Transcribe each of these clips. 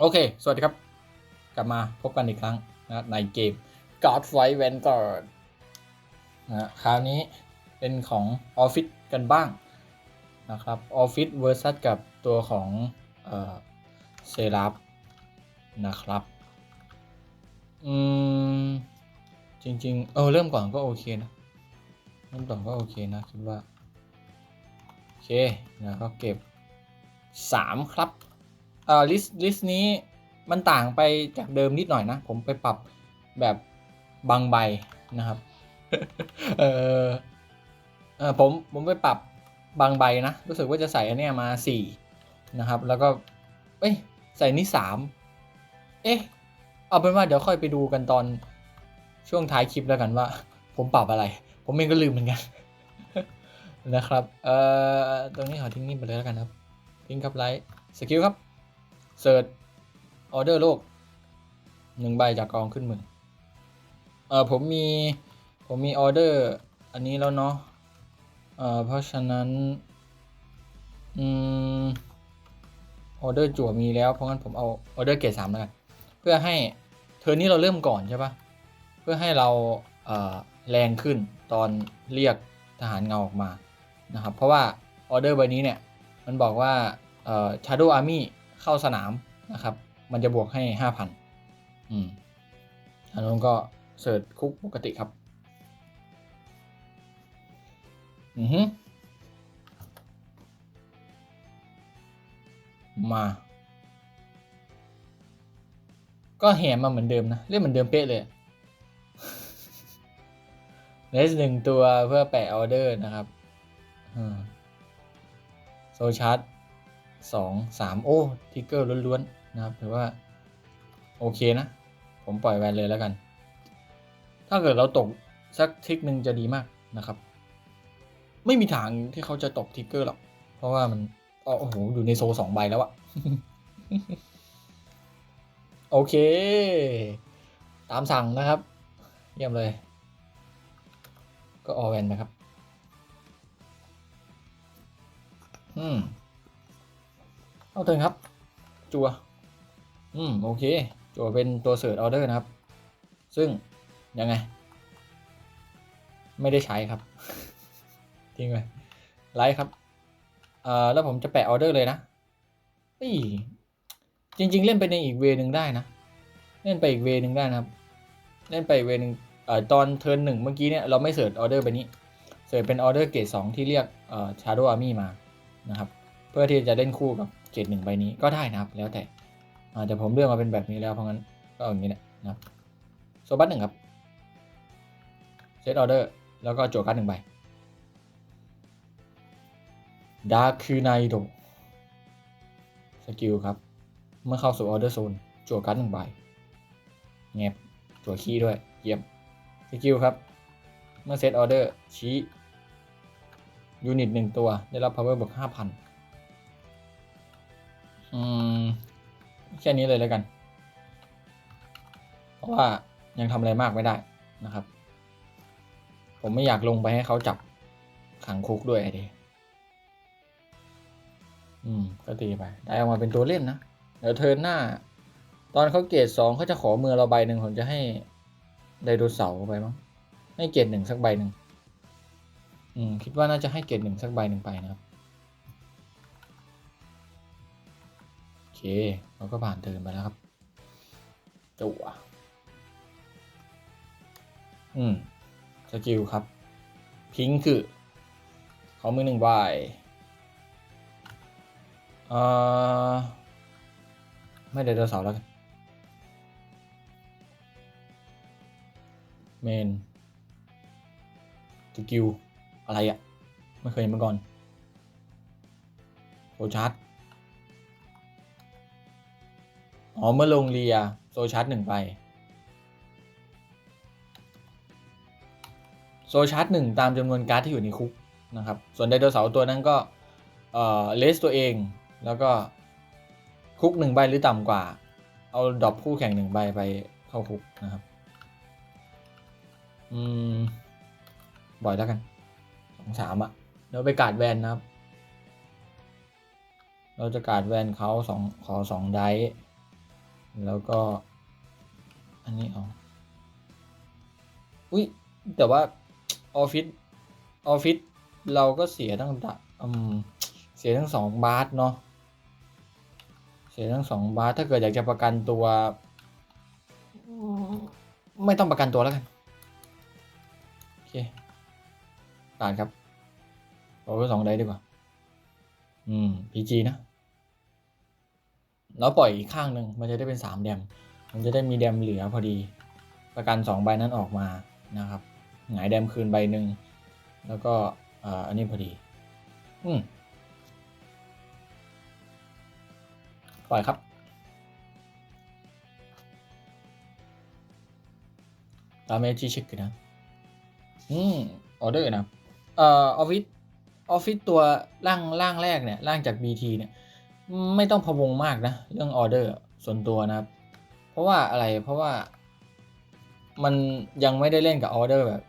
โอเค สวัสดีครับ กลับมาพบกันอีกครั้งนะในเกม God Fight Vanguard นะคราวนี้เป็นของ Office กันบ้างนะครับ Office vs กับตัวของเซราฟนะครับ อืม จริง ๆ เออ เริ่มก่อนก็โอเคนะ เริ่มก่อนก็โอเคนะ คิดว่า โอเคนะก็เก็บ 3 ครับ เอ่อลิสต์ลิสต์นี้มันต่างไปจากเดิมนิดหน่อยนะ ผมไปปรับแบบบางใบนะครับเออเออผมผมไปปรับบางใบนะ รู้สึกว่าจะใส่อันเนี้ยมาสี่นะครับ แล้วก็เอ้ยใส่นี่สามเอ๊ะเอาเป็นว่าเดี๋ยวค่อยไปดูกันตอนช่วงท้ายคลิปแล้วกันว่า ผมปรับอะไร ผมเองก็ลืมเหมือนกันนะครับ เอ่อ ตรงนี้ขอทิ้งนี่ไปเลยแล้วกันครับ ทิ้งครับไลท์สกิลครับ เสิร์ชออเดอร์โลกหนึ่งใบจากกองขึ้นมือเออผมมีผมมีออเดอร์อันนี้แล้วเนาะเอ่อเพราะฉะนั้นอืมออเดอร์จั่วมีแล้วเพราะงั้นผมเอาออเดอร์เกรดสามแล้วกันเพื่อให้เทอร์นนี้เราเริ่มก่อนใช่ปะเพื่อให้เราเอ่อแรงขึ้นตอนเรียกทหารเงาออกมานะครับเพราะว่าออเดอร์ใบนี้เนี่ยมันบอกว่าเอ่อ Shadow Army เข้าสนามนะครับ มันจะบวกให้5,000อืมอันนั้นก็เสิร์ชคุกปกติครับ อือฮึมา ก็แหมมาเหมือนเดิมนะ เล่นเหมือนเดิมเป๊ะเลยเลสหนึ่งตัวเพื่อแปะออเดอร์นะครับโซชาร์ต สองสามโอ้ทิกเกอร์ล้วนๆนะครับถือว่า โอเคนะ ผมปล่อยแวนเลยแล้วกัน ถ้าเกิดเราตกสักทิกหนึ่งจะดีมากนะครับ ไม่มีทางที่เขาจะตกทิกเกอร์หรอก เพราะว่ามันโอ้โหอยู่ในโซสองใบแล้วอะโอเค ตามสั่งนะครับ เยี่ยมเลย ก็ออแวนนะครับ อืม เอาเถิงครับ จัว อืม โอเค จัวเป็นตัวเสิร์ชออเดอร์นะครับ ซึ่ง ยังไง ไม่ได้ใช้ครับ ทิ้งไปไลค์ครับ เอ่อ แล้วผมจะแปะออเดอร์เลยนะนี่จริง ๆ เล่นไปในอีกเวนึงได้นะ เล่นไปอีกเวนึงได้นะครับ เล่นไปอีกเวนึงเอ่อตอนเทิร์นหนึ่งเมื่อกี้เนี่ยเราไม่เสิร์ชออเดอร์ไปนี้ เสิร์ชเป็นออเดอร์เกรดสองที่เรียกเอ่อ Shadow Army มานะครับ เพื่อที่จะเล่นคู่กับ เกรดหนึ่งใบนี้ก็ได้นะครับ แล้วแต่อาแต่ผมเลือกมาเป็นแบบนี้แล้วเพราะงั้นก็อย่างนี้แหละนะครับโซบัสหนึ่งครับเซตออเดอร์แล้วก็โจการ์ดหนึ่งใบดาร์คคือไนโดสกิลครับ เมื่อเข้าสู่ออเดอร์โซนโจทย์การ์ดหนึ่งใบแงบจั่วขี้ด้วย เยี่ยม สกิลครับ เมื่อเซตออเดอร์ชี้ยูนิตหนึ่งตัว ได้รับ power บวกห้าพัน อืม แค่นี้เลยแล้วกัน เพราะว่ายังทำอะไรมากไม่ได้นะครับ ผมไม่อยากลงไปให้เขาจับขังคุกด้วยไอเดียอืม ก็ตีไป ได้ออกมาเป็นตัวเล่นนะ เดี๋ยวเทิร์นหน้า ตอนเขาเกรดสองเขาจะขอมือเราใบหนึ่งผมจะให้ไดโนเสาร์ไปมั้งให้เกรดหนึ่งสักใบหนึ่งอืม คิดว่าน่าจะให้เกรดหนึ่งสักใบหนึ่งไปนะครับ เคเราก็ผ่านเทิร์นไปแล้วครับจั่วอืมสกิลครับ พิงค์คือขอมือหนึ่งใบเอ่อไม่ไดโนเสาร์แล้วกันเมนสกิลอะไรอะ่ะ ไม่เคยเห็นมาก่อนโซชาร์ อ๋อเมื่อลงเรียโซชาร์ตหนึ่งไป โซชาร์ตหนึ่งตามจำนวนการ์ดที่อยู่ในคุกนะครับ ส่วนไดโนเสาร์ตัวนั้นก็เอ่อเลสตัวเองแล้วก็คุกหนึ่งใบหรือต่ำกว่า เอาดรอปคู่แข่งหนึ่งใบไปเข้าคุกนะครับ อืม บ่อยแล้วกันสองสามอะเดี๋ยวไปการ์ดแวนนะครับ เราจะการ์ดแวนเขาสองขอสองไดส์ แล้วก็ อันนี้เอาอุ้ยแต่ว่าออฟฟิศออฟฟิศเราก็เสียตั้งแต่อืมเสียทั้งสองบาทเนาะเสียทั้งสองบาทถ้าเกิดอยากจะประกันตัว ไม่ต้องประกันตัวแล้วกัน โอเคผ่านครับเอาไปสองได้ดีกว่า อืม PG นะ แล้วปล่อยอีกข้างหนึ่งมันจะได้เป็นสามแดม มันจะได้มีแดมเหลือพอดี ประกันสองใบนั้นออกมานะครับ หงายแดมคืนใบหนึ่งแล้วก็ออันนี้พอดี อืมปล่อยครับตามเอจีเช็คกันนะ อืมออเดอร์นะ เอ่อออฟฟิศออฟฟิศตัวร่างร่างแรกเนี่ย ร่างจาก BT เนี่ย ไม่ต้องพะวงมากนะ เรื่องออเดอร์ส่วนตัวนะครับ เพราะว่าอะไรเพราะว่ามันยังไม่ได้เล่นกับออเดอร์แบบ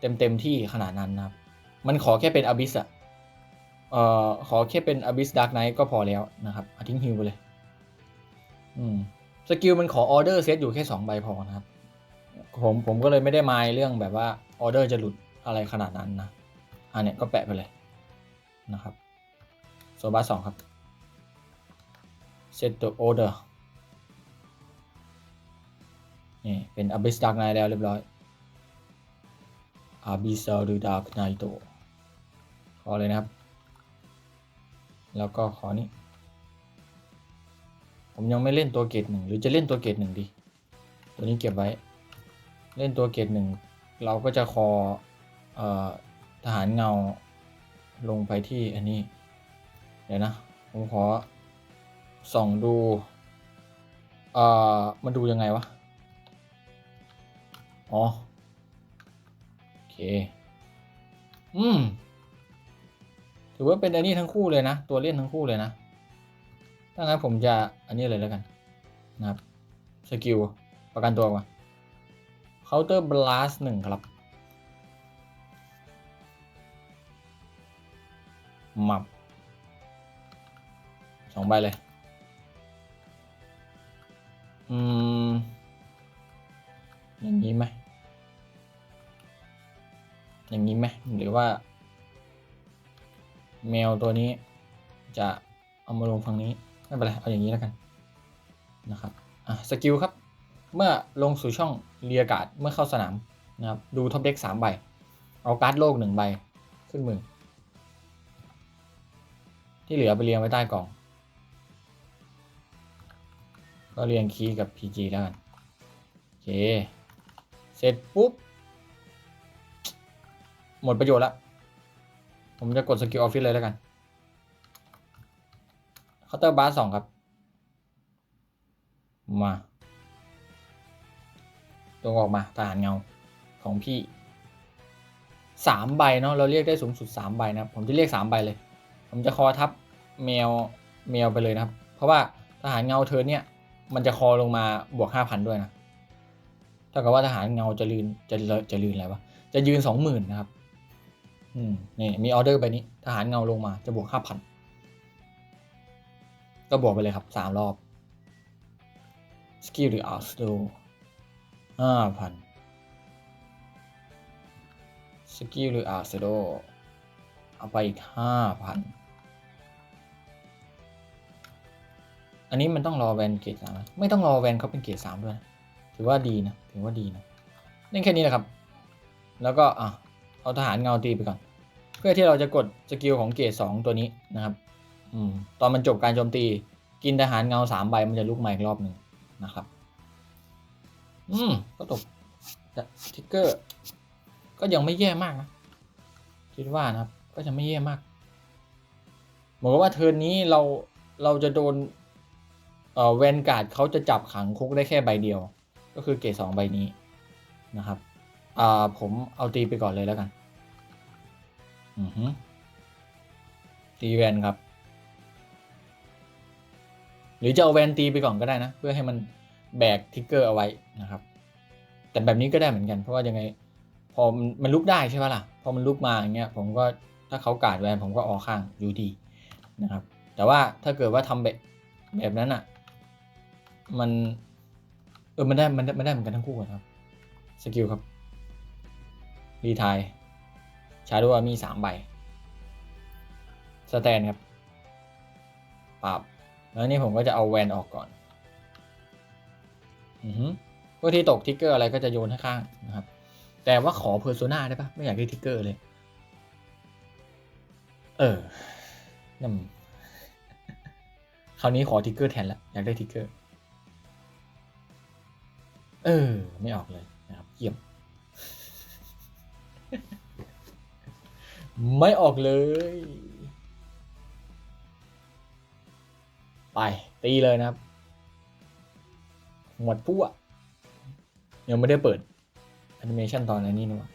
เต็มเต็มที่ขนาดนั้นนะครับ มันขอแค่เป็นอบิสอะเอ่อขอแค่เป็นอบิสดาร์กไนท์ก็พอแล้วนะครับอทิ้งฮิวไปเลย อืมสกิลมันขอออเดอร์เซตอยู่แค่2ใบพอนะครับ ผมผมก็เลยไม่ได้มายเรื่องแบบว่าออเดอร์จะหลุดอะไรขนาดนั้นนะอันเนี้ยก็แปะไปเลยนะครับ โซบาสองครับ set the order นี่เป็น Abyss Dark Knight แล้วเรียบร้อย Abyss Dark Knight ขอเลยนะครับ แล้วก็ขอนี้ ผมยังไม่เล่นตัวเกรดหนึ่งหรือจะเล่นตัวเกรดหนึ่งดี ตัวนี้เก็บไว้ เล่นตัวเกรดหนึ่งเราก็จะคออทหารเงาลงไปที่อันนี้ เดี๋ยวนะ ผมขอ ส่องดูเอ่อมันดูยังไงวะ อ๋อ โอเค อืม ถือว่าเป็นอันนี้ทั้งคู่เลยนะ ตัวเล่นทั้งคู่เลยนะ ถ้างั้นผมจะอันนี้เลยแล้วกัน นะครับ สกิล ประกันตัวก่อนเคาน์เตอร์บลัสหนึ่งครับ มับสองใบเลย อืมอย่างนี้ไหมอย่างนี้ไหมหรือว่า แมวตัวนี้ จะเอามาลงฝั่งนี้ไม่เป็นไรเอาอย่างนี้แล้วกันนะครับอะสกิลครับ เมื่อลงสู่ช่องเรียการ์ดเมื่อเข้าสนามนะครับดูท็อปเด็กสามใบ เอาการ์ดโลกหนึ่งใบขึ้นมือ ที่เหลือไปเรียงไว้ใต้กล่อง ก็เรียงคีย์กับ PG แล้วกัน โอเค เสร็จปุ๊บ หมดประโยชน์ละ ผมจะกดสกิลออฟฟิศเลยแล้วกันเคาน์เตอร์บาร์สองครับ มาตรงออกมาทหารเงาของพี่สามใบเนาะเราเรียกได้สูงสุดสามใบนะครับผมจะเรียกสามใบเลย ผมจะคอทับแมวแมวไปเลยนะครับ เพราะว่าทหารเงาเธอเนี่ย มันจะคอลงมาบวกห้าพันด้วยนะเท่ากับว่าทหารเงาจะลืนจะจะลืนอะไรวะจะยืนสองหมื่นนะครับ อืมนี่มีออเดอร์ไปนี้ ทหารเงาลงมาจะบวกห้าพันก็บวกไปเลยครับสามรอบสกิลหรืออาร์สโตห้าพันสกิลหรืออาร์สโตเอาไปอีกห้าพัน อันนี้มันต้องรอแวนเกรดสามนะไม่ต้องรอแวนเขาเป็นเกรดสามด้วยนะถือว่าดีนะถือว่าดีนะเล่นแค่นี้แหละครับ แล้วก็อะเอาทหารเงาตีไปก่อน เพื่อที่เราจะกดสกิลของเกรดสองตัวนี้นะครับอืมตอนมันจบการโจมตี กินทหารเงาสามใบมันจะลุกใหม่อีกรอบหนึ่งนะครับ อืมก็ตกทิกเกอร์ ก็ยังไม่แย่มากนะคิดว่านะครับ ก็จะไม่แย่มากเหมือนกับว่าเทิร์นนี้เราเราจะโดน เอ่อแวนการ์ดเขาจะจับขังคุกได้แค่ใบเดียว ก็คือเกรดสองใบนี้นะครับอ่าผมเอาตีไปก่อนเลยแล้วกัน อือฮึตีแวนครับ หรือจะเอาแวนตีไปก่อนก็ได้นะ เพื่อให้มันแบกทิกเกอร์เอาไว้นะครับ แต่แบบนี้ก็ได้เหมือนกัน เพราะว่ายังไง พอมันลุกได้ใช่ไหมล่ะ พอมันลุกมาอย่างเงี้ย ผมก็ถ้าเขากาดแวนผมก็ออกข้างอยู่ดีนะครับ แต่ว่าถ้าเกิดว่าทำแบบแบบนั้นอะ มัน เออมันได้มันได้มันได้เหมือนกันทั้งคู่ครับสกิลครับรีทายชาร์ดว่ามีสามใบสแตนครับปรับแล้วนี่ผมก็จะเอาแวนออกก่อน อือฮึพวกที่ตกทิกเกอร์อะไรก็จะโยนข้างๆนะครับ แต่ว่าขอเพอร์โซนาได้ปะไม่อยากได้ทิกเกอร์เลย เออนั่นคราวนี้ขอทิกเกอร์แทนละอยากได้ทิกเกอร์ เออ ไม่ออกเลยนะครับเยี่ยม ไม่ออกเลย ไป ตีเลยนะครับ หมดผู้อะยังไม่ได้เปิดแอนิเมชันตอนนี้นี่วะ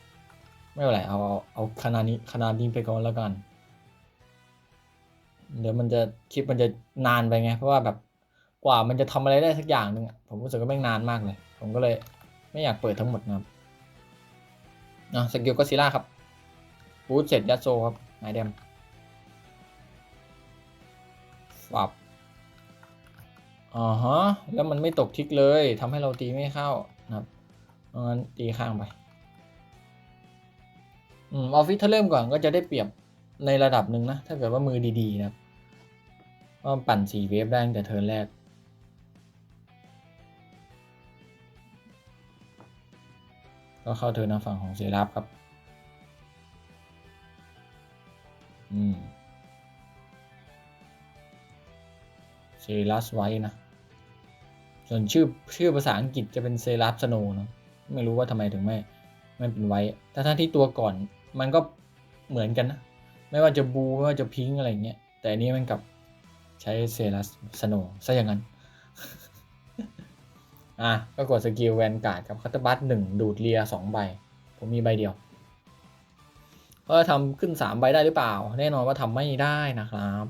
ไม่เป็นไรเอาเอาเอาขนาดนี้ขนาดนี้ไปก่อนแล้วกัน เดี๋ยวมันจะคลิปมันจะนานไปไง เพราะว่าแบบกว่ามันจะทำอะไรได้สักอย่างหนึ่งอะผมรู้สึกว่าแม่งนานมากเลย ผมก็เลยไม่อยากเปิดทั้งหมดนะครับอะสกิลก็ซิล่าครับบูทเสร็จยัดโซครับนายเดมฟับอ๋อฮะแล้วมันไม่ตกทิกเลยทำให้เราตีไม่เข้านะครับเพราะงั้นตีข้างไปอืมออฟฟิศถ้าเริ่มก่อนก็จะได้เปรียบในระดับหนึ่งนะ ถ้าเกิดว่ามือดี ๆ นะครับก็ปั่นสี่เวฟได้ตั้งแต่เทิร์นแรก ก็เข้าเทิร์นทางฝั่งของเซราฟครับ อืมเซรัสไว้นะ ส่วนชื่อชื่อภาษาอังกฤษจะเป็นเซรัสสโนนะ ไม่รู้ว่าทำไมถึงไม่ไม่เป็นไว้ ถ้าท่านที่ตัวก่อนมันก็เหมือนกันนะ ไม่ว่าจะบู ไม่ว่าจะพิงอะไรเงี้ย แต่อันนี้มันกับใช้เซรัสสโนซะอย่างนั้น อะก็กดสกิลแวนการ์ดกับคัตเตอร์บัตหนึ่งดูดเลียสองใบ ผมมีใบเดียวว่าทำขึ้นสามใบได้หรือเปล่า แน่นอนว่าทำไม่ได้นะครับ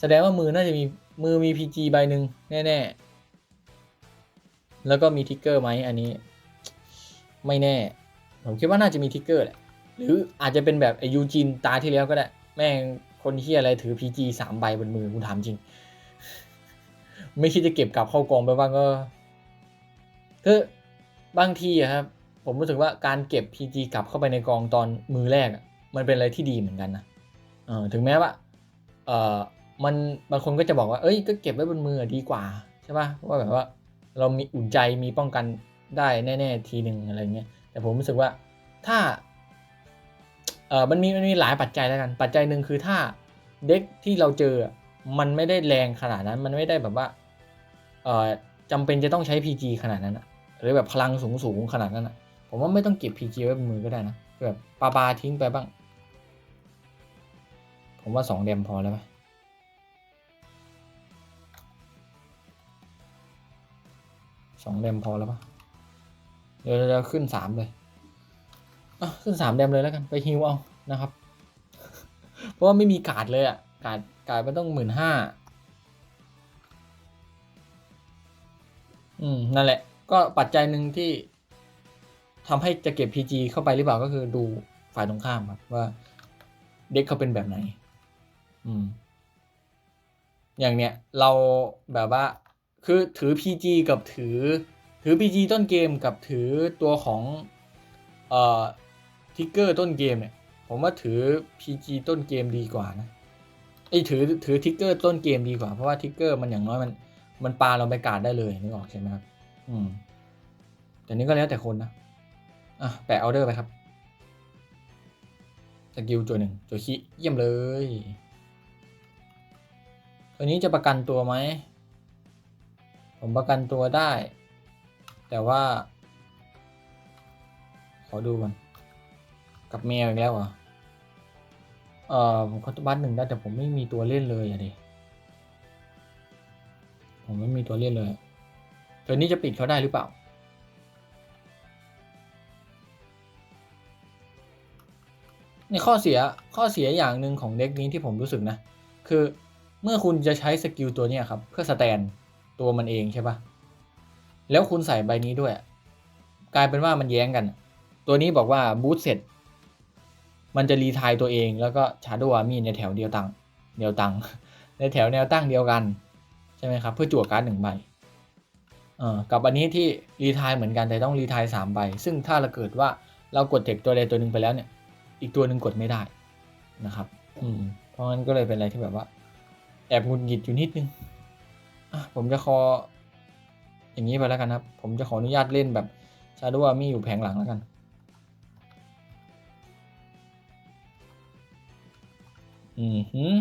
แสดงว่ามือน่าจะมีมือมี PG ใบหนึ่งแน่ๆ แล้วก็มีทิกเกอร์ไหมอันนี้ ไม่แน่ ผมคิดว่าน่าจะมีทิกเกอร์แหละ หรืออาจจะเป็นแบบไอยูจินตาที่แล้วก็ได้ แม่งคนที่อะไรถือ PG สามใบบนมือคุณถามจริง ไม่คิดจะเก็บกลับเข้ากองไปบ้างก็คือบางทีอะครับ ผมรู้สึกว่าการเก็บ PG กลับเข้าไปในกองตอนมือแรกมันเป็นอะไรที่ดีเหมือนกันนะเออถึงแม้ว่าเออมันบางคนก็จะบอกว่า เอ้ยก็เก็บไว้บนมือดีกว่าใช่ปะ่ะว่าแบบว่า เรามีอุ่นใจมีป้องกันได้แน่ ๆ ทีหนึ่งอะไรเงี้ยแต่ผมรู้สึกว่าถ้าเออมันมีมันมีหลายปัจจัยแล้วกัน ปัจจัยหนึ่งคือถ้าเด็กที่เราเจอมันไม่ได้แรงขนาดนั้น มันไม่ได้แบบว่า เออจำเป็นจะต้องใช้ PG ขนาดนั้นอะหรือแบบพลังสูงสูงขนาดนั้นอะผมว่าไม่ต้องเก็บ PG ไว้บนมือก็ได้นะแบบปาปาทิ้งไปบ้าง ผมว่าสองเดมพอแล้วไหมสองเดมพอแล้วปะเดี๋ยวเราจะขึ้นสามเลยอะขึ้นสามเดมเลยแล้วกันไปฮิวเอานะครับ เพราะว่าไม่มีการ์ดเลยอะการ์ดการ์ดมันต้องหมื่นห้า อืม นั่นแหละ ก็ปัจจัยหนึ่งที่ทำให้จะเก็บ PG เข้าไปหรือเปล่าก็คือดูฝ่ายตรงข้ามครับว่าเด็กเขาเป็นแบบไหน อืม อย่างเนี้ยเราแบบว่า คือถือ PG กับถือ ถือ PG ต้นเกมกับถือตัวของ เอ่อทิกเกอร์ต้นเกมเนี่ย ผมว่าถือ PG ต้นเกมดีกว่านะไอ้ถือถือทิกเกอร์ต้นเกมดีกว่าเพราะว่าทิกเกอร์มันอย่างน้อยมัน มันปาเราไปกาดได้เลยนึกออกใช่ไหมครับ อืม แต่นี้ก็แล้วแต่คนนะ อะ แปะออเดอร์ไปครับสกิลตัวหนึ่งตัวขี้เยี่ยมเลย ตัวนี้จะประกันตัวไหม ผมประกันตัวได้ แต่ว่า ขอดูก่อน กับแมวอีกแล้วเหรอ เอ่อผมคอตบัสหนึ่งได้แต่ผมไม่มีตัวเล่นเลยอะดิ ผมไม่มีตัวเล่นเลยตัวนี้จะปิดเขาได้หรือเปล่า ในข้อเสียข้อเสียอย่างหนึ่งของเด็กนี้ที่ผมรู้สึกนะ คือเมื่อคุณจะใช้สกิลตัวนี้ครับ เพื่อสแตนตัวมันเองใช่ปะแล้วคุณใส่ใบนี้ด้วย กลายเป็นว่ามันแย้งกัน ตัวนี้บอกว่าบูทเสร็จ มันจะรีไทายตัวเองแล้วก็ชาร์ดวามีในแถวเดียวตังเดียวตังในแถวแนวตั้งเดียวกัน ช่ช่ไหมครับ เพื่อจั่วการ์ดหนึ่งใบเอ่อกับอันนี้ที่รีทายเหมือนกันแต่ต้องรีทายสามใบ ซึ่งถ้าเราเกิดว่าเรากดเทคตัวใดตัวหนึ่งไปแล้วเนี่ย อีกตัวหนึ่งกดไม่ได้นะครับ อืม เพราะงั้นก็เลยเป็นอะไรที่แบบว่า แอบหงุดหงิดอยู่นิดนึงอะผมจะขออย่างนี้ไปแล้วกันครับ ผมจะขออนุญาตเล่นแบบชาดูว่ามีอยู่แผงหลังแล้วกัน อือหือ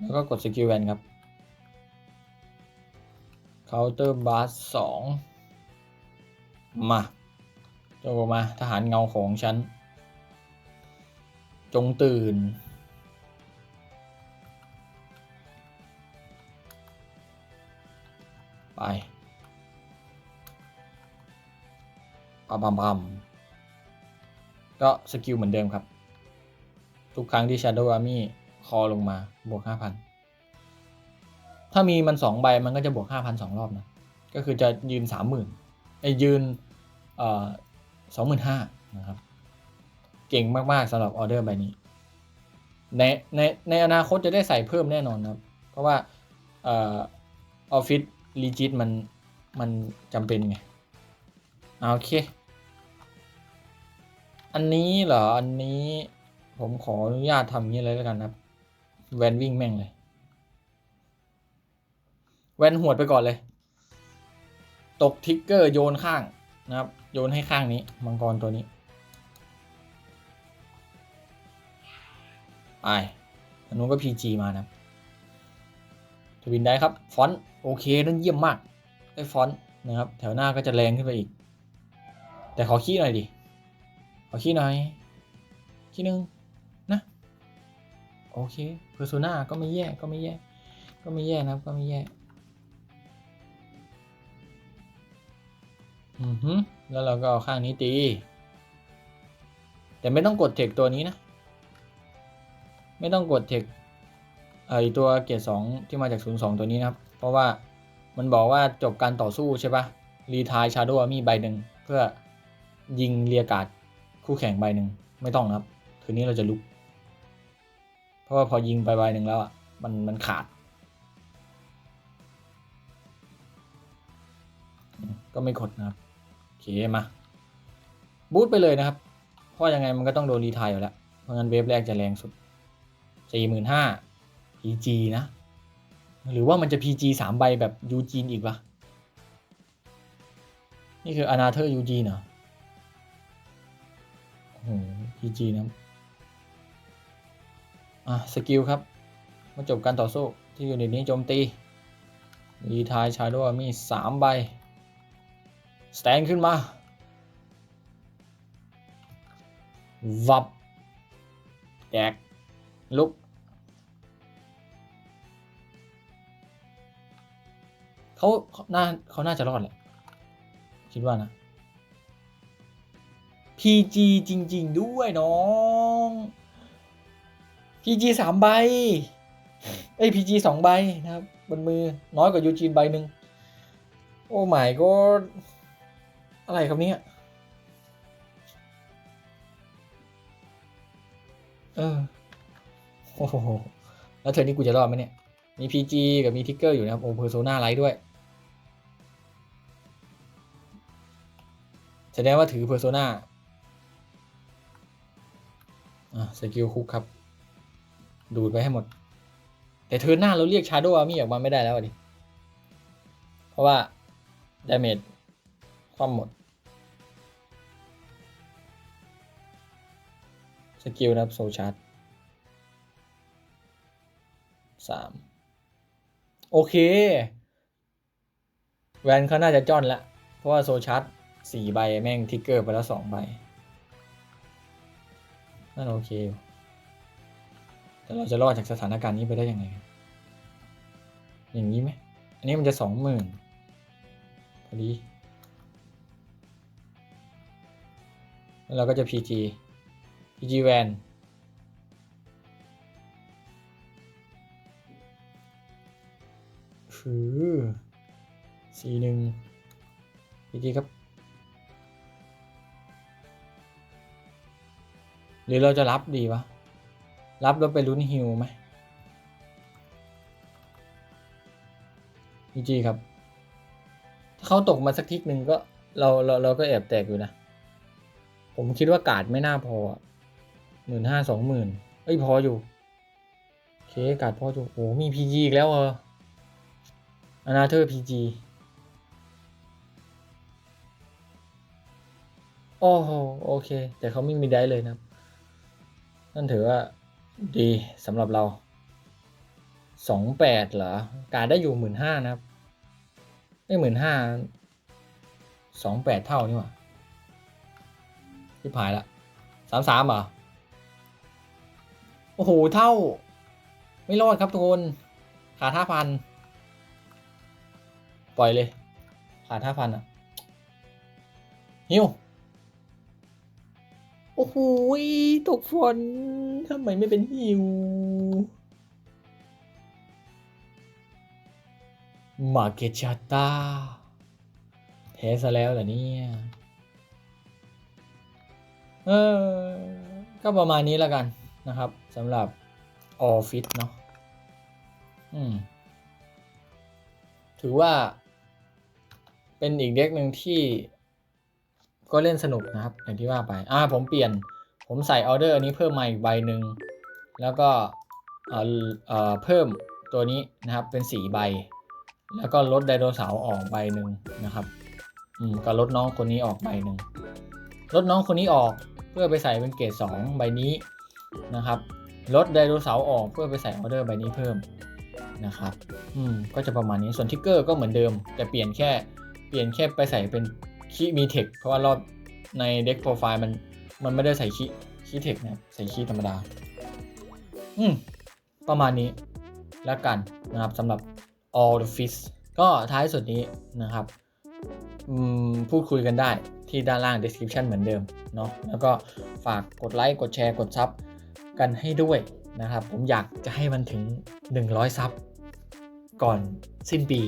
แล้วก็กดสกิลแวนครับ Counter Blast สองมาโจมาทหารเงาของฉัน จงตื่น ไปปั๊มปั๊มปัมก็สกิลเหมือนเดิมครับ ทุกครั้งที่ Shadow Army คอลงมาบวก 5,000 ถ้ามีมัน2ใบมันก็จะบวก5,000สองรอบนะ ก็คือจะยืน30,000ไอ้ยืนเอ่อ25,000นะครับ เก่งมากๆสำหรับออเดอร์ใบนี้ ในในในอนาคตจะได้ใส่เพิ่มแน่นอนครับ เพราะว่าเอ่อออฟฟิศลีจิตมันมันจำเป็นไงอ่าโอเค อันนี้เหรอ อันนี้ผมขออนุญาตทำงนี้เลยแล้วกันครับ แวนวิ่งแม่งเลย แวนหวดไปก่อนเลย ตกทิกเกอร์โยนข้างนะครับ โยนให้ข้างนี้ มังกรตัวนี้ไปอันนู้นก็ PG มานะทวินได้ครับ ฟอนต์โอเคนั่นเยี่ยมมาก ได้ฟอนต์นะครับ แถวหน้าก็จะแรงขึ้นไปอีก แต่ขอขี้หน่อยดิ ขอขี้หน่อย ขี้หนึ่งนะ โอเคเพอร์โซนาก็ไม่แย่ ก็ไม่แย่ ก็ไม่แย่นะครับ ก็ไม่แย่ อือฮึแล้วเราก็เอาข้างนี้ตี แต่ไม่ต้องกดเทคตัวนี้นะ ไม่ต้องกดเทคไอตัวเกียร์สองที่มาจากศูนย์สองตัวนี้นะครับ เพราะว่ามันบอกว่าจบการต่อสู้ใช่ปะรีทายชาโดมีใบหนึ่งเพื่อยิงเรียกาดคู่แข่งใบหนึ่งไม่ต้องนะครับคืนนี้เราจะลุก เพราะว่าพอยิงไปใบหนึ่งแล้วอะมันมันขาด ก็ไม่กดนะครับ เคมาบูทไปเลยนะครับ เพราะยังไงมันก็ต้องโดนรีไทายอยู่แล้ว เพราะงั้นเวฟแรกจะแรงสุดสี่หมื่นห้า PG นะ หรือว่ามันจะ PG สามใบแบบยูจีนอีกวะนี่คืออนาเธอร์ยูจีนเหรอโอ้โห PG นะ อะ สกิลครับมาจบการต่อสู้ที่ยูนิตนี้โจมตีรีไทายชาโดว์มีสามใบ สแตนขึ้นมา วับแดกลุกเขาเขาน่าเขาน่าจะรอดแหละ คิดว่านะ PG จริง ๆ ด้วยน้อง PG สามใบ เอ้ย PG สองใบนะครับ บนมือน้อยกว่ายูจีนใบหนึ่งโอ้ไม่ก็ อะไรครับเนี่ยเออโอ้โหแล้วเธอนี่กูจะรอดไหมเนี่ย มี PG กับมีทิกเกอร์อยู่นะครับโอเพอร์โซนาไลท์ด้วย แสดงว่าถือเพอร์โซนาอะสกิลคุกครับ ดูดไปให้หมด แต่เธอหน้าเราเรียกชาโดว์อาร์มี่ออกมาไม่ได้แล้วดิ เพราะว่าดาเมจ ความหมด สกิลนะครับโซชาร์ตสามโอเค แวนเขาน่าจะจ้อนละ เพราะว่าโซชาร์ตสี่ใบแม่งทิกเกอร์ไปแล้วสองใบ นั่นโอเคอยู่แต่เราจะรอดจากสถานการณ์นี้ไปได้ยังไง อย่างนี้ไหม อันนี้มันจะสองหมื่นพอดี แล้วเราก็จะ PG PG van คือสี่หนึ่ง PG ครับ หรือเราจะรับดีวะ รับแล้วไปลุ้นฮิวไหมพีจีครับ ถ้าเขาตกมาสักทิกหนึ่งก็เราเราเราก็แอบแตกอยู่นะ ผมคิดว่ากาดไม่น่าพอหมื่นห้าสองหมื่นเอ้ยพออยู่โอเคกาดพออยู่โอ้มีพีจีอีกแล้วเหรออนาเธอร์พีจีโอ้โหโอเค แต่เขาไม่มีได้เลยนะนั่นถือว่าดีสำหรับเราสองแปดเหรอ การได้อยู่หมื่นห้านะครับ ไม่หมื่นห้าสองแปดเท่านี่หว่า ที่ผายละสามสามเหรอ โอ้โห เท่า ไม่รอดครับทุกคน ขาดห้าพัน ปล่อยเลย ขาดห้าพันอะฮิว โอ้โห ตกฝนทำไมไม่เป็นฮิว มาเกชาตาแพ้ซะแล้วเหรอเนี่ย เออ ก็ประมาณนี้แล้วกันนะครับสำหรับออฟฟิศเนาะอืม ถือว่า เป็นอีกเด็กหนึ่งที่ ก็เล่นสนุกนะครับ อย่างที่ว่าไป อ่า ผมเปลี่ยน ผมใส่ออเดอร์อันนี้เพิ่มมาอีกใบหนึ่ง แล้วก็เอ่อเอ่อเพิ่มตัวนี้นะครับ เป็นสีใบ แล้วก็ลดไดโนเสาร์ออกใบหนึ่งนะครับ อืมก็ลดน้องคนนี้ออกใบหนึ่งลดน้องคนนี้ออก เพื่อไปใส่เป็นเกรดสองใบนี้นะครับลดไดโนเสาร์ออกเพื่อไปใส่ออเดอร์ใบนี้เพิ่มนะครับอืมก็จะประมาณนี้ส่วนทิกเกอร์ก็เหมือนเดิม แต่เปลี่ยนแค่เปลี่ยนแค่ไปใส่เป็นคีมีเทคเพราะว่ารอบในเด็กโปรไฟล์มันมันไม่ได้ใส่คีคีเทคนะใส่คีธรรมดา อืมประมาณนี้แล้วกันนะครับสำหรับ all the fish ก็ท้ายสุดนี้นะครับอืมพูดคุยกันได้ ที่ด้านล่าง description เหมือนเดิมเนาะแล้วก็ฝากกดไลค์กดแชร์กดซับกันให้ด้วยนะครับ ผมอยากจะให้มันถึง 100 ซับก่อนสิ้นปี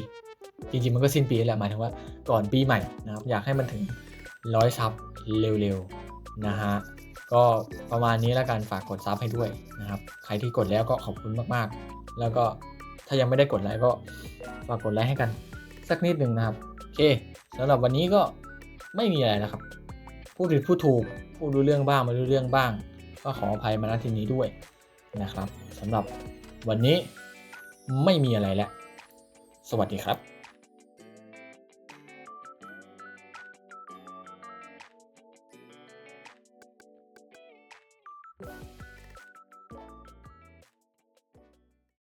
จริงๆ มันก็สิ้นปีแหละหมายถึงว่าก่อนปีใหม่นะครับ อยากให้มันถึง 100 ซับเร็วๆ นะฮะ ก็ประมาณนี้แล้วกันฝากกดซับให้ด้วยนะครับ ใครที่กดแล้วก็ขอบคุณมากๆ แล้วก็ถ้ายังไม่ได้กดไลค์ก็ฝากกดไลค์ให้กัน สักนิดหนึ่งนะครับ โอเคสำหรับวันนี้ก็ ไม่มีอะไรนะครับ พูดผิดพูดถูกพูดรู้เรื่องบ้างไม่รู้เรื่องบ้าง ก็ขออภัยมาณที่นี้ด้วยนะครับสำหรับวันนี้ไม่มีอะไรแล้ว สวัสดีครับ